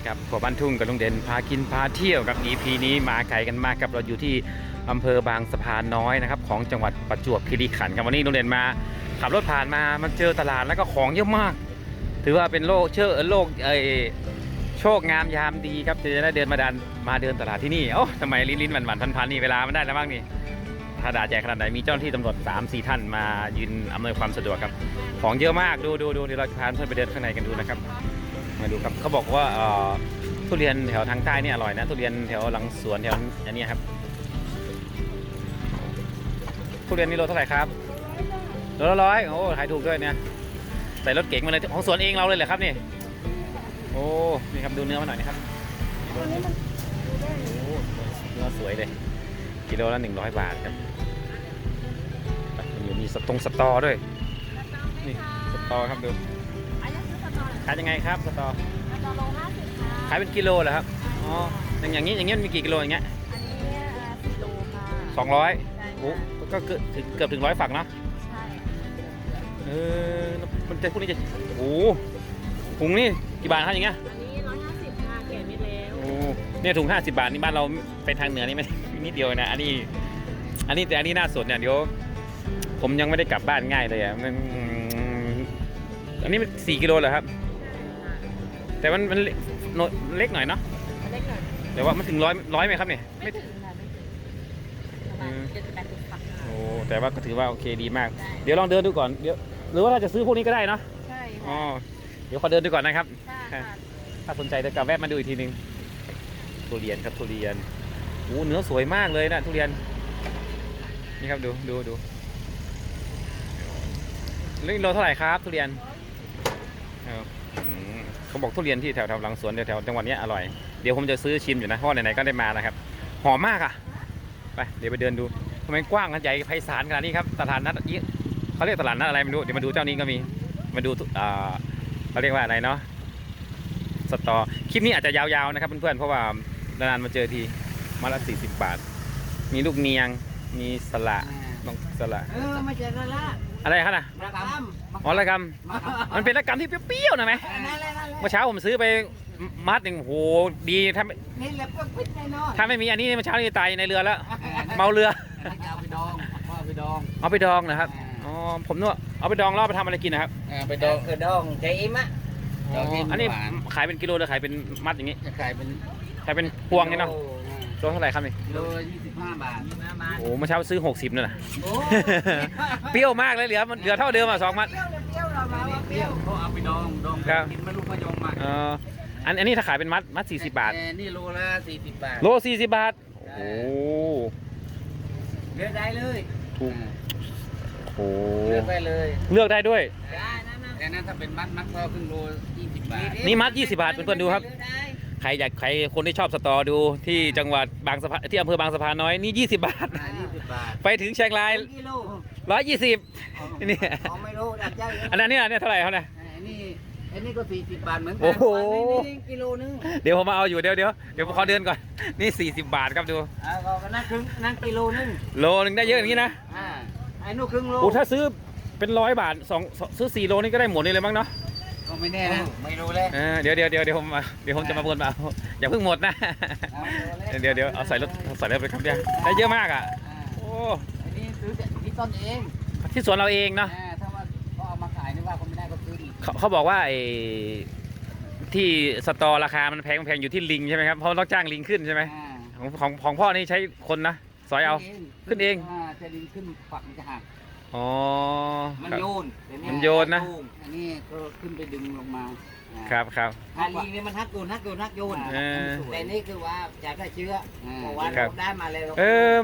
ดีครับขวบ้านทุ่งกับลุงเด่นพากินพาเที่ยวกับ EP นี้มาไกลกันมากครับเราอยู่ที่อำเภอบางสะพานน้อยนะครับของจังหวัดประจวบคีรีขันธ์ครับวันนี้ลุงเด่นมา ขับรถผ่านมามันเจอตลาดแล้วก็ของเยอะมาก ถือว่าเป็นโลกเชื่อโลกเอโชคงามยามดีครับจะได้เดินมาดันมาเดินตลาดที่นี่โอ้ทำไมลิ้นลิ้นหวันหวันพันพันๆนี่เวลามันได้แล้วบ้างนี่ถ้าด่าแจกขนาดไหนมีเจ้าหน้าที่ตำรวจ3 4 ท่านมายืนอำนวยความสะดวกครับ ของเยอะมากดูดูดูเดี๋ยวเราจะพาเพื่อนไปเดินข้างในกันดูนะครับ มาดูครับเขาบอกว่าทุเรียนแถวทางใต้เนี่ยอร่อยนะทุเรียนแถวหลังสวนแถวอันนี้ครับทุเรียนนี่โลเท่าไหร่ครับโลละร้อยโอ้ขายถูกด้วยเนี่ยใส่รถเก๋งมาเลยของสวนเองเราเลยเหรอครับนี่โอ้นี่ครับดูเนื้อมาหน่อยนะครับโอ้เนื้อสวยเลยกิโลละหนึ่งร้อยบาทครับมีสตงสตอด้วยนี่สตอครับดู ขายยังไงครับสตอสตอโลห้าสิบค่ะขายเป็นกิโลเหรอครับอ๋ออย่างอย่างนี้อย่างนี้มันมีกี่กิโลอย่างเงี้ยอันนี้สิบโลค่ะสองร้อยใช่โอ้ค่ะก็เกือบถึงเกือบถึงร้อยฝักเนอะใช่เออมันจะพวกนี้จะโอ้ถุงนี่กี่บาทครับอย่างเงี้ยอันนี้ร้อยห้าสิบค่ะเกรดมิดแล้วโอ้เนี่ยถุงห้าสิบาทนี่บ้านเราไปทางเหนือนี่ไม่ นิดเดียวนะอันนี้ อันนี้แต่อันนี้น่าสนเนี่ยเดี๋ยวผมยังไม่ได้กลับบ้านง่ายเลยอะมันอันนี้มันสี่กิโลเหรอครับ แต่มันมันเล็กเล็กหน่อยเนาะเล็กหน่อยแต่ว่ามันถึงร้อยร้อยไหมครับเนี่ยไม่ถึงค่ะไม่ถึงประมาณเจ็ดสิบแปดสิบฝักค่ะโอ้แต่ว่าก็ถือว่าโอเคดีมากได้เดี๋ยวลองเดินดูก่อนเดี๋ยวหรือว่าเราจะซื้อพวกนี้ก็ได้เนาะใช่อ๋อค่ะเดี๋ยวขอเดินดูก่อนนะครับค่ะถ้าสนใจเดี๋ยวกลับแวะมาดูอีกทีนึงทุเรียนครับทุเรียนโอ้เนื้อสวยมากเลยนะทุเรียนนี่ครับดูดูดูนี่โลเท่าไหร่ครับทุเรียนเอาอืม เขาบอกทุเรียนที่แถวแถวหลังสวนแถวแถวจังหวัดเนี้ยอร่อย เดี๋ยวผมจะซื้อชิมอยู่นะเพราะว่าไหนๆก็ได้มาแล้วครับ หอมมากอะ ไปเดี๋ยวไปเดินดูทำไมกว้างขนาดใหญ่ไพศาลขนาดนี้ครับ ตลาดนัดนี้เขาเรียกตลาดนัดอะไรไม่รู้ เดี๋ยวมาดูเจ้านี้ก็มี มาดูทุอ่าเขาเรียกว่าอะไรเนาะ สตอ คลิปนี้อาจจะยาวๆนะครับเพื่อนๆ เพราะว่านานๆมาเจอทีมาละ40บาท มีลูกเนียง มีสละต้องสละ เออไม่ใช่ละละอะไรครับนะระกำอ๋อละกำมันเป็นละกำที่เปรี้ยวๆนะไหมนั่นแหละนั่นแหละ เมื่อเช้าผมซื้อไปมัดหนึ่งโหดีถ้าไม่นี่แหละก็พิษแน่นอนถ้าไม่มีอันนี้เมื่อเช้านี่ตายในเรือแล้ว เมาเรือ เอาไปดองพ่อไปดอง เอาไปดองนะครับอ๋อผมนึกว่าเอาไปดองแล้วเอาไปทำอะไรกินนะครับไปดองเออดองใจอิ่มอะอ๋ออันนี้ขายเป็นกิโลหรือขายเป็นมัดอย่างนี้จะขายเป็นขายเป็นพวงเนี่ยเนาะโลเท่าไหร่ครับนี่โลยี่สิบห้าบาทโอ้เมื่อเช้าซื้อ60นั่นน่ะโอ้เปรี้ยวมากเลยเหลือมันเหลือเท่าเดิมอะสองมัด เปรี้ยวเปรี้ยวเรามาว่าเปรี้ยวเขาเอาไปดองดองครับ กินไม่รู้พยองมาเอออันอันนี้ถ้าขายเป็นมัดมัด40 บาทนี่โลละสี่สิบบาท โล40 บาท โอ้เลือกได้เลยถูก โอ้เลือกได้เลยเลือกได้ด้วย ได้นั่นนะแต่นั้นถ้าเป็นมัดมัดก็ครึ่งโลยี่สิบบาท นี่มัด20บาทเพื่อนๆดูครับ ใครอยากใครคนที่ชอบสตอดูที่จังหวัดบางสะพานที่อำเภอบางสะพานน้อยนี่ 20 บาทยี่สิบบาทไปถึงเชียงราย กิโล 120นี่เขาไม่รู้ดับใจอันนั้นเนี่ยเนี่ยเท่าไหร่เขาเนี่ยอันนี้อันนี้ก็สี่สิบบาทเหมือนกัโอ้โหนนี่กิโลนึงเดี๋ยวผมมาเอาอยู่เดี๋ยวเดี๋ยวเดี๋ยวผมขอเดินก่อนนี่40บาทครับดูอ่าก็นั่นครึ่งนั่นกิโลนึงโลนึงได้เยอะอย่างนี้นะอ่าไอ้นู่นครึ่งโลโอ้ถ้าซื้อเป็นร้อยบาทสองสองซื้อ4โลนี่ก็ได้หมดนี่เลยมั้งเนาะก็ไม่แน่นะไม่รู้เลยเออเดี๋ยวเดี๋ยวเดี๋ยวเดี๋ยวผมมาเดี๋ยวผมจะมาบนมาเอาอย่าเพิ่งหมดนะเดี๋ยวเดี๋ยวเอาใส่รถใส่รถไปครับเดี๋ยวได้เยอะมากอะอ่าโอ้อันนี้ซื้อจาก ที่ต้นเองที่สวนเราเองเนาะอ่าถ้าว่าเขาเอามาขายนี่ว่าเขาไม่ได้ก็ซื้ออีกเขาเขาบอกว่าไอ้ที่สตอราคามันแพงแพงอยู่ที่ลิงใช่ไหมครับเพราะต้องจ้างลิงขึ้นใช่ไหมอ่าของของของพ่อนี่ใช้คนนะสอยเอา ขึ้นเองอ่าจะดินขึ้นฝักมันจะหักอ๋อมันครับ โยนแต่มันโยนนะ อันนี้ก็ขึ้นไปดึงลงมาอ่าครับครับถ้าลิงเนี่ยมันฮักโยนฮักโยนฮักโยนเออแต่นี่คือว่าอยากได้เชื้อเพราะว่าครัเราบได้มาเลยเราเออ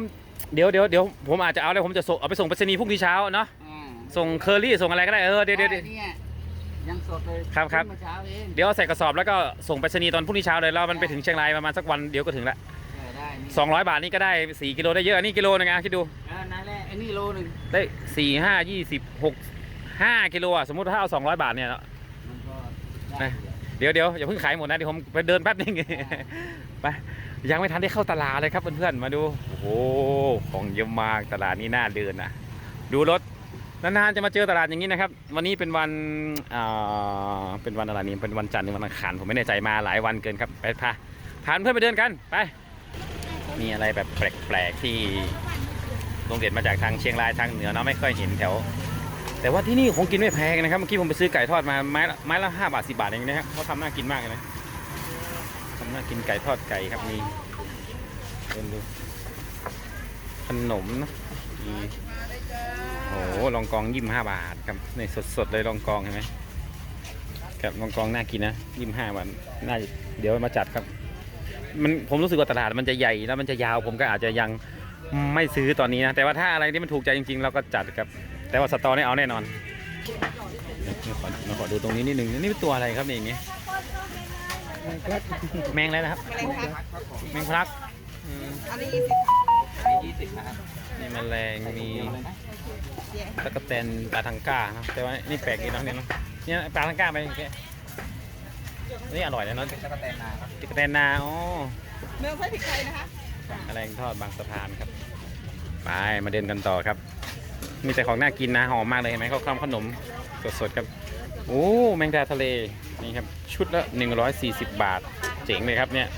เดี๋ยวเดี๋ยวเดี๋ยวผมอาจจะเอาเลยผมจะส่งเอาไปส่งไปรษณีย์พรุ่งนี้เช้าเนาะอ่าส่งเคอรี่ส่งอะไรก็ได้เออเดี๋ยวเดี๋ยวเดี๋ยวเนี่ยยังสดเลยครับครับขึ้นมาเช้าเองเดี๋ยวเอาใส่กระสอบแล้วก็ส่งไปรษณีย์ตอนพรุ่งนี้เช้าเลยแล้วมันไปถึงเชียงรายประมาณสักวันเดี๋ยวก็ถึงละเออได้นี่200 บาทนี่ก็ได้ 4 กิโลได้เยอะอันนี้กิโลนึงอะคิดดูเออนั่นแหละไอ้นี่โลหนึ่งได้สี่ห้ายี่สิบหกห้ากิโลอะสมมติถ้าเอาสองร้อยบาทเนี่ยมันก็ได้นะ เดี๋ยวเดี๋ยวอย่าเพิ่งขายหมดนะเดี๋ยวผมไปเดินแป๊บนึง ไป ยังไม่ทันได้เข้าตลาดเลยครับเพื่อนๆมาดูโอ้โหของเยอะมากตลาดนี้น่าเดินนะดูรถนานๆจะมาเจอตลาดอย่างนี้นะครับ วันนี้เป็นวันเป็นวันอะไรนี่เป็นวันจันทร์หรือวันอังคารผมไม่แน่ใจมาหลายวันเกินครับไปพาพาเพื่อนไปเดินกันไปมีอะไรแบบแปลกๆที่โรงเรียนมาจากทางเชียงรายทางเหนือเนาะไม่ค่อยเห็นแถว แต่ว่าที่นี่ของกินไม่แพงนะครับเมื่อกี้ผมไปซื้อไก่ทอดมาไม้ละไม้ละห้าบาทสิบาทเองนะครับเขาทำน่ากินมากเลยนะ ทำน่ากินไก่ทอดไก่ครับมีเดินดูขนมนะมีโอ้โหลองกองยี่สิบห้าบาทครับในสดๆเลยลองกองเห็นไหมครับลองกองน่ากินนะยี่สิบห้าบาทน่าเดี๋ยวมาจัดครับ มันผมรู้สึกว่าตลาดมันจะใหญ่แล้วมันจะยาวผมก็อาจจะยังไม่ซื้อตอนนี้นะแต่ว่าถ้าอะไรที่มันถูกใจจริงๆ เราก็จัดครับ แต่ว่าสตอนี่เอาแน่นอนมาขอมาขอดูตรงนี้นิดนึงนี่เป็นตัวอะไรครับเนี่ยอย่างเงี้ย แมงอะไรนะครับ แมลงครับแมงพลักอืมอันนี้ยี่สิบมียี่สิบนะครับนี่แมลงมีตะกะแตนปลาทังก้านะแต่ว่านี่แปลกดีเนาะเนี่ยเนาะเนี่ยปลาทังก้าไปแค่นี่อร่อยเลยเนาะเป็นตะกะแตนนาครับตะกะแตนนาอ๋อเมืองไส้พริกไทยนะคะแมลงทอดบางสะพานครับไปมาเดินกันต่อครับมีแต่ของน่ากินนะหอมมากเลยเห็นไหมเขาทำขนมสดๆครับโอ้แมงดาทะเล นี่ครับชุดละ 140 บาท เจ๋งเลยครับเนี่ย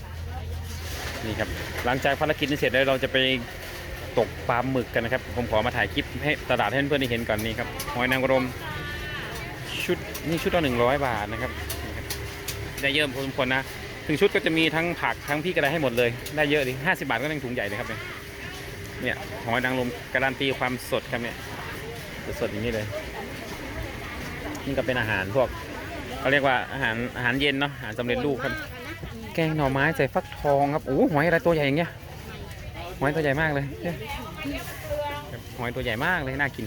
นี่ครับหลังจากภารกิจนี้เสร็จแล้วเราจะไปตกปลาหมึกกันนะครับ ผมขอมาถ่ายคลิปให้ตลาดให้เพื่อนๆได้เห็นก่อนนี่ครับหอยนางรมชุดนี่ชุดละ100 บาทนะครับนี่ครับได้เยอะพอสมควรนะถึงชุดก็จะมีทั้งผักทั้งพริกอะไรให้หมดเลยได้เยอะดิ50บาทก็ยังถุงใหญ่เลยครับเนี่ยเนี่ยหอยนางรมการันตีความสดครับเนี่ยสดอย่างนี้เลยนี่ก็เป็นอาหารพวก เขาเรียกว่าอาหารอาหารเย็นเนาะอาหารสำเร็จรูปครับ แกงหน่อไม้ใส่ฟักทองครับโอ้หอยอะไรตัวใหญ่อย่างเงี้ยหอยตัวใหญ่มากเลยเนี่ยครับหอยตัวใหญ่มากเลยน่ากิน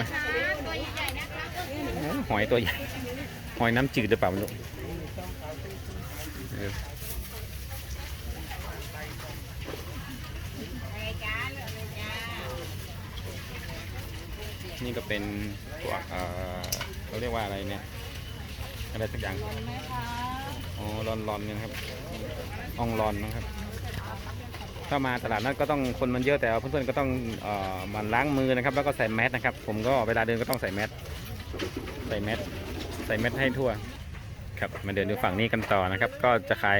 มาโอ้หอยตัวใหญ่หอยน้ำจืดหรือเปล่าไม่รู้เออนี่ก็เป็นพวกเอ่อ เขาเรียกว่าอะไรเนี่ยอะไรสักอย่างอ๋อรอนรอนๆเนี่ยครับอ่องรอนนะครับ ถ้ามาตลาดนัดก็ต้องคนมันเยอะแต่เพื่อนๆก็ต้องเอ่อมันล้างมือนะครับ แล้วก็ใส่แมสนะครับ ผมก็เวลาเดินก็ต้องใส่แมสใส่แมสใส่แมสให้ทั่ว ครับมาเดินดูฝั่งนี้กันต่อนะครับ ก็จะขาย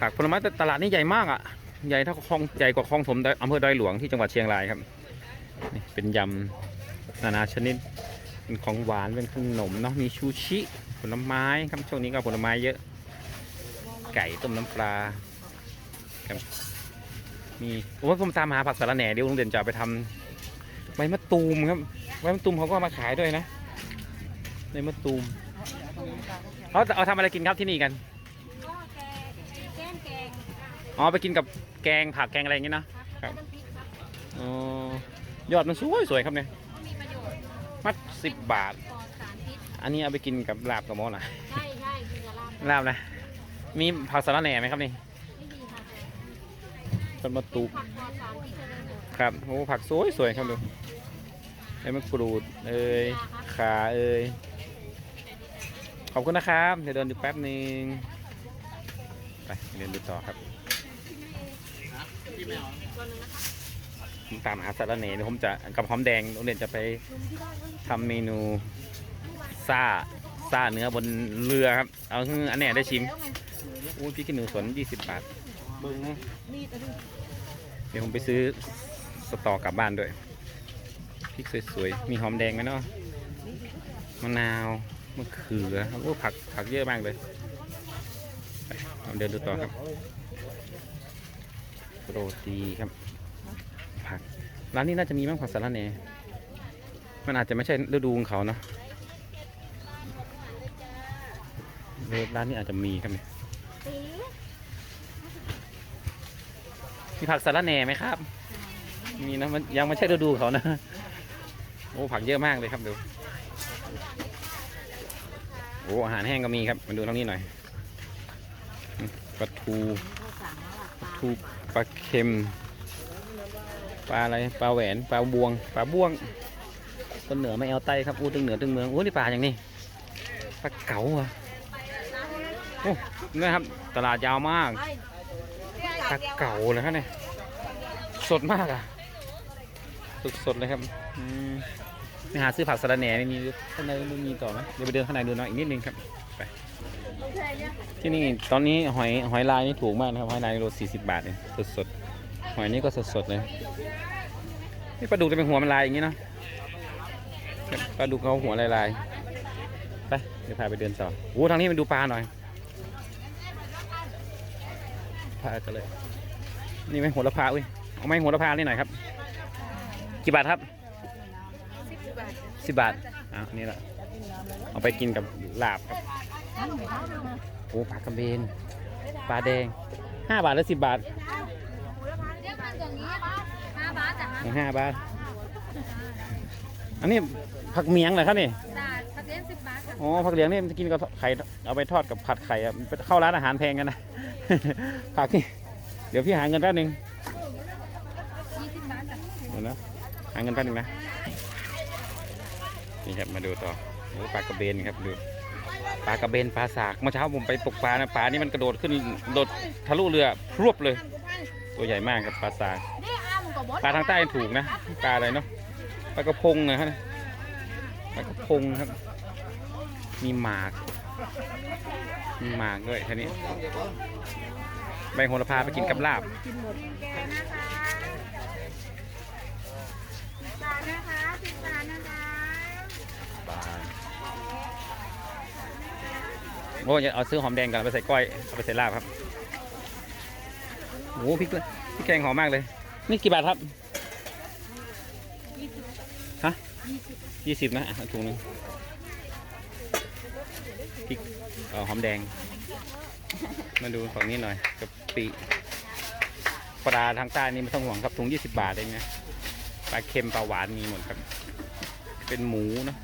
ผักผลไม้แต่ตลาดนี้ใหญ่มากอะใหญ่เท่าคลองใหญ่กว่าคลองถมอำเภอดอยหลวงที่จังหวัดเชียงรายครับ เป็นยำนานาชนิด เป็นของหวานเป็นขนมเนาะมีชูชิผลไม้ครับช่วงนี้ก็ผลไม้เยอะ ไก่ต้มน้ำปลาครับมีโอ้ยผมตามหาผักสะระแหน่เดี๋ยวลุงเด่นจะเอาไปทำใบมะตูมครับใบมะตูมเขาก็เอามาขายด้วยนะใบมะตูมเขาเอาทำอะไรกินครับที่นี่กันก็แกงแกงแกงอ๋อไปกินกับแกงผักแกงอะไรอย่างงี้เนอะครับน้ำพริกครับอ๋อยอดมันสวยสวยครับเนี่ยก็มีประโยชน์มัด สิบบาท ปลอดสารพิษอันนี้เอาไปกินกับลาบกับหมอนะใช่ใช่กินกับลาบลาบนะ มีผักสะระแหน่ไหมครับนี่ไม่มีค่ะต้นมะตูมผักปลอดสารพิษเจริญหมดครับโอ้ผักสวยสวยครับดูไอ้มะกรูดเอ้ยขาเอ้ยขอบคุณนะครับเดี๋ยวเดินดูแป๊บหนึ่งไปเดินดูต่อครับผม ตามหาสารเหน่เดี๋ยวผมจะกับหอมแดงโรงเรียนจะไปทำเมนูซาซาเนื้อบนเรือครับ เอาอันนี้ได้ชิมอู้พี่กินหนูสน20 บาทเบิ้งนะนี่ตัวนี้เดี๋ยวผมไปซื้อสตอกลับบ้านด้วยพริกสวยๆ มีหอมแดงไหมเนาะมะนาวมะเขือโอ้ผักผักเยอะมากเลยเดินดูต่อครับโรตีครับ ร้านนี้น่าจะมีบ้างผักสาระแหน่มันอาจจะไม่ใช่ฤดูของเขาเนาะเร้านนี้อาจจะมีครับเนี่ยมีผักสาระแหน่ไหมครับ มีนะมันยังไม่ใช่ฤดูเขานะ โอ้ผักเยอะมากเลยครับดูโอ้อาหารแห้งก็มีครับ มาดูตรงนี้หน่อยปลาทูปลาทูปลาเค็ม ปลาอะไรปลาแหวนปลาบวงปลาบ้วงต้นเหนือไม่เอาไตครับอู้ตึงเหนือตึงเมืองอู้นี่ปลาอย่างนี้ปลาเก๋าเหรอะโอ้นะครับตลาดยาวมากปลาเก๋าเลยครับเนี่ยสดมากอะสดสดเลยครับอืมไปหาซื้อผักสะระแหน่ไม่มีข้างในไม่มีต่อไหมเดี๋ยวไปเดินข้างในดูหน่อยอีกนิดนึงครับไปที่นี่ตอนนี้หอยหอยลายนี่ถูกมากนะครับหอยลายโลสี่สิบบาทเองสดสดๆ อยนี่ก็สดๆเลยนี่ปลาดุกจะเป็นหัวมันลายอย่างนี้เนาะปลาดุกเขาหัวลายลายๆไปเดี๋ยวพาไปเดินต่อโอ้ทางนี้มันดูปลาหน่อยพากันเลย นี่ไหมหัวละพาอุ้ยเอาไหมหัวละพานี่หน่อยครับกี่บาทครับสิบบาทอะนี่แหละเอาไปกินกับลาบครับโอ้ปลากระเบนปลาแดงห้าบาทหรือสิบบาท เรียกมันอย่างนี้ห้าบาทจ้ะฮะ ห้าบาท อันนี้ผักเมียงเหรอครับนี่จ้าพันเลี้ยงสิบบาทค่ะอ๋อผักเหลียงนี่มันจะกินกับไข่เอาไปทอดกับผัดไข่อะไปเข้าร้านอาหารแพงกันนะ ผักนี่เดี๋ยวพี่หาเงินแป๊บนึงยี่สิบบาทจ้ะเดี๋ยวนะหาเงินแป๊บนึงนะนี่ครับมาดูต่อโอ้ปลากระเบนครับดูปลากระเบนปลาสากเมื่อเช้าผมไปตกปลานะปลานี่มันกระโดดขึ้นโดดทะลุเรือพรวบเลย ตัวใหญ่มากครับปลาสาก ปลาทางใต้ถูกนะปลาอะไรเนาะปลากระพงนะฮะปลากระพงครับ มีหมาก มีหมากด้วยท่านี้ใบโหระพาไปกินกับลาบปลาโอ้ยเอาซื้อหอมแดงก่อนไปใส่ก้อยเอาไปใส่ลาบครับโอ้พริกเลยพริกแกงหอมมากเลย นี่กี่บาทครับฮะยี่สิบนะถุงหนึงพริกเออหอมแดง มาดูฝั่งนี้หน่อยกะปิปลาทางใต้นี่ไม่ต้องห่วงครับถุงยี่สิบบาทเองนะปลาเค็มปลาหวานมีหมดครับ เป็นหมูนะ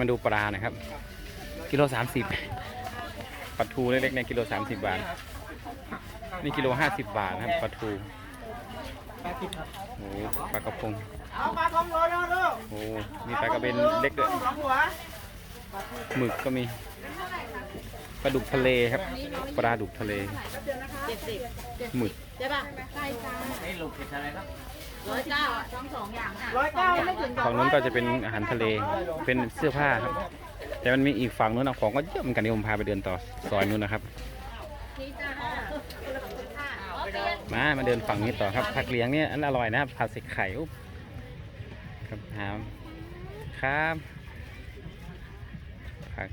มาดูปลาหน่อยครับ กิโลสามสิบ ลาทูเล็กๆในยกิโลสามสิบบาท นี่กิโลห้าสิบบาทนะครับปลาทูโอ้โหปลากระพงเอาปลาทองโรยนะลูกโอ้โหมีปลากระเบนเล็กด้วยสองหัวหมึกก็มีปลาดุกทะเลครับปลาดุกทะเลเจ็ดสิบหมึกใช่ป่ะใช่จ้านี่ลูกผิดอะไรครับร้อยเก้าอะทั้งสองอย่างค่ะร้อยเก้าไม่ถึงฝั่งนู้นก็จะเป็นอาหารทะเลเป็นเสื้อผ้าครับ แต่มันมีอีกฝั่งนู้นเอาของก็เยอะเหมือนกันที่ผมพาไปเดินต่อซอยนู้นนะครับที่จ้าเอาไปเลยมามาเดินฝั่งนี้ต่อครับผักเหลียงเนี่ยอันอร่อยนะครับผัดใส่ไข่อุ๊บครับหามครับผัก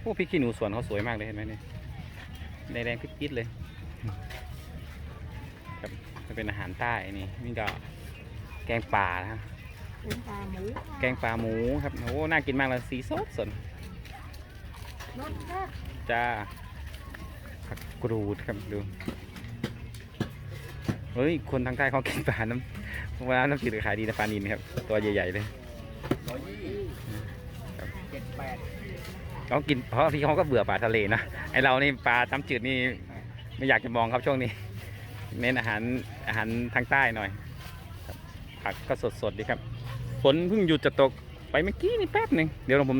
โอ้พริกขี้หนูสวนเขาสวยมากเลยเห็นไหมเนี่ยแดงๆพริกปิดเลยครับจะเป็นอาหารใต้นี่นี่ก็แกงป่านะครับเป็นปลาหมู แกงปลาหมูครับ โอ้ น่ากินมากเลย สีสดสดรสแซ่บ จ้าผักกรูดครับดูเฮ้ย คนทางใต้เขากินปลาน้ำเวลาน้ำจืดขายดีนะปลานินครับ ตัวใหญ่ๆเลยร้อยยี่เจ็ดแปดเขากินเพราะพี่เขาก็เบื่อปลาทะเลนะไอเรานี่ปลาน้ำจืดนี่ไม่อยากจะมองครับช่วงนี้ เน้นอาหารอาหารทางใต้หน่อยครับผักก็สดๆดีครับฝนเพิ่งหยุดจะตกไปเมื่อกี้นี่แป๊บหนึ่งเดี๋ยวผม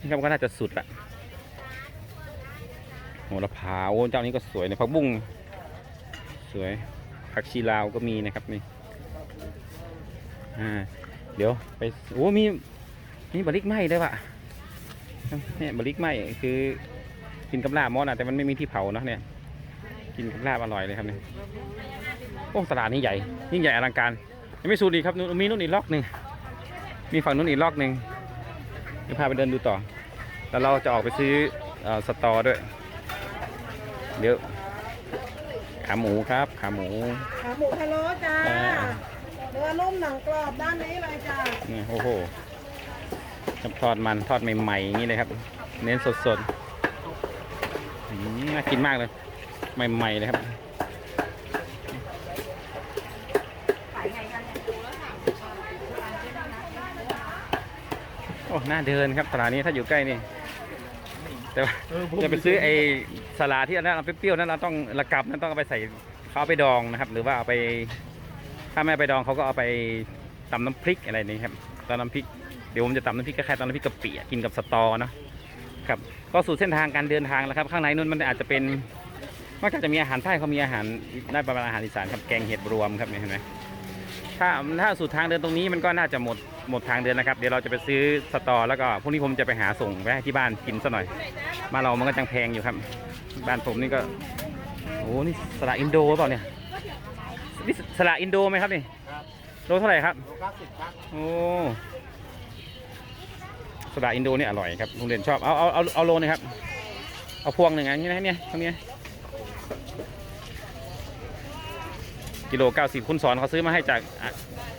นี่ครับก็น่าจะสุดละ โหระพาโอ้เจ้านี้ก็สวยนะผักบุ้งสวยผักชีลาวก็มีนะครับนี่อ่าเดี๋ยวไปโอ้มีมีบะลิกไหมด้วยวะเนี่ยบริกไหมคือกินกับลาบมอสอะแต่มันไม่มีที่เผาเนอะเนี่ยกินกับลาบอร่อยเลยครับเนี่ยโอ้ตลาดนี้ใหญ่ยิ่งใหญ่อลังการยังไม่สูดอีกครับนู่นมีนู่นอีกล็อกหนึ่งมีฝั่งนู้นอีกล็อกหนึ่งเดี๋ยวพาไปเดินดูต่อ แล้วเราจะออกไปซื้ออสตอด้วย เดี๋ยวขาหมูครับขาหมูขาหมูพะโล้จ้าอ่าเนื้อนุ่มหนังกรอบด้านนี้เลยจ้านี่โอ้โหครับทอดมันทอดใหม่ๆอย่างนี้เลยครับ เน้นสดๆอืมน่ากินมากเลย ใหม่ๆเลยครับโอ้น่าเดินครับตลาดนี้ถ้าอยู่ใกล้นี่ แต่ว่าจะไปซื้อไอ้สลาที่อันนั้นเอาเปรี้ยวๆนั้นเราต้องระกับนั้นต้องเอาไปใส่เขาเอาไปดองนะครับ หรือว่าเอาไป ถ้าไม่เอาไปดองเขาก็เอาไปตำน้ำพริกอะไรนี่ครับตำน้ำพริกเดี๋ยวผมจะตำน้ำพริกคล้ายๆตำน้ำพริกกะปิอะกินกับสตอเนาะครับก็สู่เส้นทางการเดินทางแล้วครับ ข้างในนู้นมันอาจจะเป็นนอกจากจะมีอาหารใต้เขามีอาหารได้ประมาณอาหารอีสานครับแกงเห็ดรวมครับเนี่ยเห็นไหม ถ้าถ้าสุดทางเดินตรงนี้มันก็น่าจะหมดหมดทางเดินนะครับ เดี๋ยวเราจะไปซื้อสตอแล้วก็พรุ่งนี้ผมจะไปหาส่งไปให้ที่บ้านกินซะหน่อย มานเรามันก็จังแพงอยู่ครับ บ้านผมนี่ก็โอ้นี่สละอินโดหรือเปล่าเนี่ยนี่สละอินโดไหมครับนี่โลเท่าไหร่ครับโลเก้าสิบครับโอ้โซดาอินโดเนี่ยอร่อยครับลุงเด่นชอบเอาเอาเอาเอาโลนึงครับเอาพวงหนึ่งอันนี้นะเนี่ยตรงเนี้ กิโลเก้าสิบคุณสอนเขาซื้อมาให้จากอะ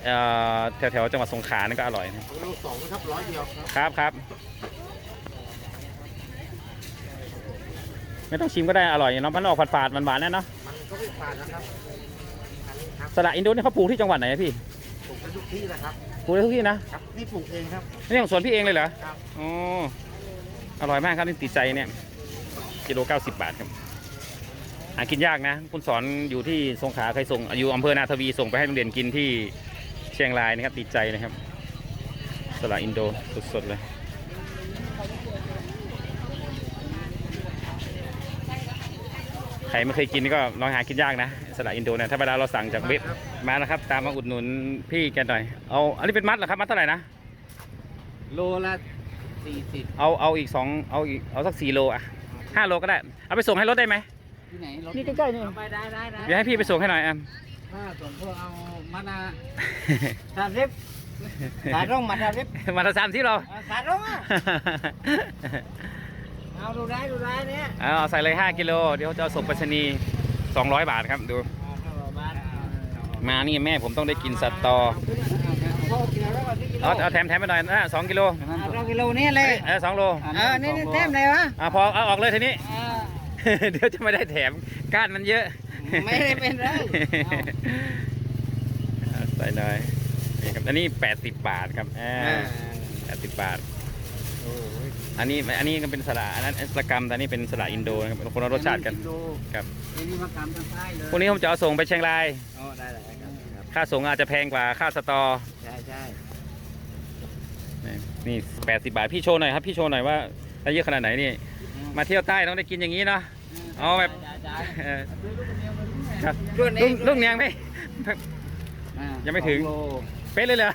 เอ่อแถวแถวๆจังหวัดสงขลานี่ก็อร่อยนะโลสองนะครับร้อยเดียวครับครับครับ ไม่ต้องชิมก็ได้อร่อยเนาะมันออกฝาดๆหวานๆแน่เนาะมันก็ไม่ผ่านนะครับอันนี้ครับสละอินโดเนี่ยเขาปลูกที่จังหวัดไหนอะพี่ปลูกกันทุกที่นะครับปลูกได้ทุกที่นะครับนี่ปลูกเองครับ นี่ของสวนพี่เองเลยเหรอครับ อ๋ออร่อยมากครับนี่ติดใจเนี่ยกิโลเก้าสิบบาทครับ หากินยากนะ คุณสอนอยู่ที่สงขลาเคยส่งอยู่อำเภอนาทวีส่งไปให้โรงเรียนกินที่เชียงรายนะครับติดใจนะครับ สละอินโดสดๆเลยใครไม่เคยกินก็ลองหากินยากนะสละอินโดเนี่ยถ้าเวลาเราสั่งจากเว็บมาแล้วครับ ตามมาอุดหนุนพี่แกหน่อยเอาอันนี้เป็นมัดเหรอครับมัดเท่าไหร่นะโลละสี่สิบเอาเอาอีกสองเอาอีกเอาสักสี่โลอะห้าโลก็ได้ เอาไปส่งให้รถได้ไหม ที่ไหนรถนี่ใกล้ๆนี่ไปได้ได้ได้เดี๋ยวให้พี่ไปส่งให้หน่อยอะถ้าส่งพวกเอามานาสามสิบสายร่องมาสามสิบมาทำสามที่เราสายร่องอะเอาดูได้ดูได้เนี่ยเอาใส่เลย5กิโลเดี๋ยวจะเอาส่งไปรษณีย์200บาทครับดู มานี่แม่ผมต้องได้กินสตอพอกินแล้วก็ที่กิโลเอาเอาแถมแถมไปหน่อยนะสองกิโลเรากิโลนี่เลยเออสองโลเออนี่นี่เต็มเลยวะอะพอเอาออกเลยทีนี้ เดี๋ยวจะไม่ได้แถมก้านมันเยอะ ไม่ได้เป็นไรเอาใส่หน่อยนี่ครับอันนี้80บาทครับอ่า80บาทอันนี้อันนี้ก็เป็นสละอันนั้นสละกรรมแต่อันนี้เป็นสละอินโดนะครับคนละรสชาติกันครับนี่มากำทางใต้เลยพวกนี้ผมจะเอาส่งไปเชียงรายอ๋อได้ได้ครับครับค่าส่งอาจจะแพงกว่าค่าสตอใช่ใช่นี่นี่80บาทพี่โชว์หน่อยครับพี่โชว์หน่อยว่าได้เยอะขนาดไหนนี่มาเที่ยวใต้ต้องได้กินอย่างนี้เนาะ เอาแบบเออครับรุ่นลูนี้กลูกเนียงไหมยังไม่ถึงสอโลเป๊ะเลยเหรอ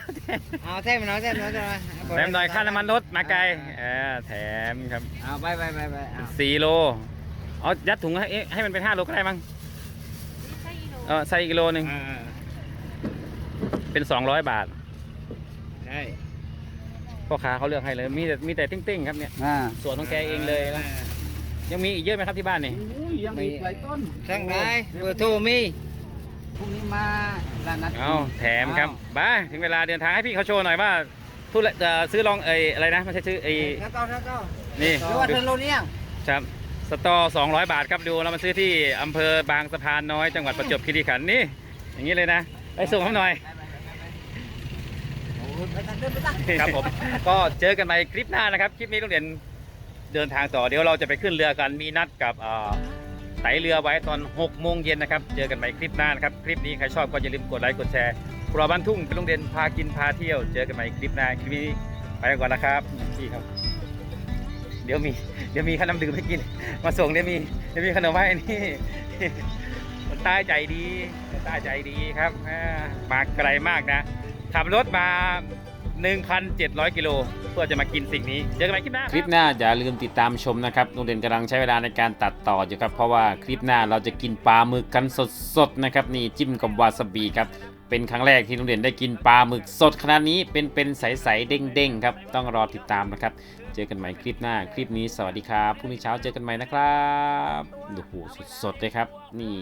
เอาเต็มหน่อยเต็มหน่อยเต็มหน่อยแถมหน่อยค่าน้ำมันรถมาไกลเออแถมครับเอาไปไปไปไปเอาสี่โลเอายัดถุงให้ให้มันเป็นห้าโลก็ได้มั้งใช่กิโลเออใส่อีกกิโลหนึ่งอ่าเป็นสองร้อยบาทใช่พ่อค้าเขาเลือกให้เลยมีแต่มีแต่ติ้งๆครับเนี่ยอ่า สวนของแกเองเลยนะ ยังมีอีกเยอะไหมครับที่บ้านนี่อุ้ยยังมีอีกหลายต้นสั่งได้เบอร์โทรมีพรุ่งนี้มาร้านนัดเอาแถมครับบ้าถึงเวลาเดินทางให้พี่เขาโชว์หน่อยว่าทุเรศซื้อลองเอยอะไรนะไม่ใช่ซื้อไอแล้วก็แล้วก็นี่หรือว่าเทอร์โลเนี่ยครับสตอ200 บาทครับดูเรามาซื้อที่อำเภอบางสะพานน้อยจังหวัดประจวบคีรีขันธ์นี่ อย่างนี้เลยนะไปส่งเขาหน่อยไปตักเดินไปตักครับผม ก็เจอกันใหม่คลิปหน้านะครับ คลิปนี้ต้องเรียน เดินทางต่อเดี๋ยวเราจะไปขึ้นเรือกันมีนัดกับเอ่อไตเรือไว้ตอน6โมงเย็นนะครับ เจอกันใหม่คลิปหน้านะครับคลิปนี้ใครชอบก็อย่าลืมกดไลค์กดแชร์ครัวบ้านทุ่งเป็นโรงเรียนพากินพาเที่ยว เจอกันใหม่คลิปหน้าคลิปนี้ไปก่อนนะครับพี่ครับ เดี๋ยวมีเดี๋ยวมีขนมดื่มให้กิน มาส่งเดี๋ยวมีเดี๋ยวมีขนมให้นี่คนใต้ใจดีคนใต้ใจดีครับมาไกลมากนะขับรถมา 1,700 กิโลเพื่อจะมากินสิ่งนี้เจอกันใหม่คลิปหน้าคลิปหน้าอย่าลืมติดตามชมนะครับโรงเรียนกำลังใช้เวลาในการตัดต่ออยู่ครับเพราะว่าคลิปหน้าเราจะกินปลาหมึกกันสดๆนะครับนี่จิ้มกับวาซาบิครับเป็นครั้งแรกที่โรงเรียนได้กินปลาหมึกสดขนาดนี้เป็นเป็นใสๆเด้งๆครับต้องรอติดตามนะครับ เจอกันใหม่คลิปหน้าคลิปนี้สวัสดีครับพรุ่งนี้เช้าเจอกันใหม่นะครับโอ้โหสดๆเลยครับ นี่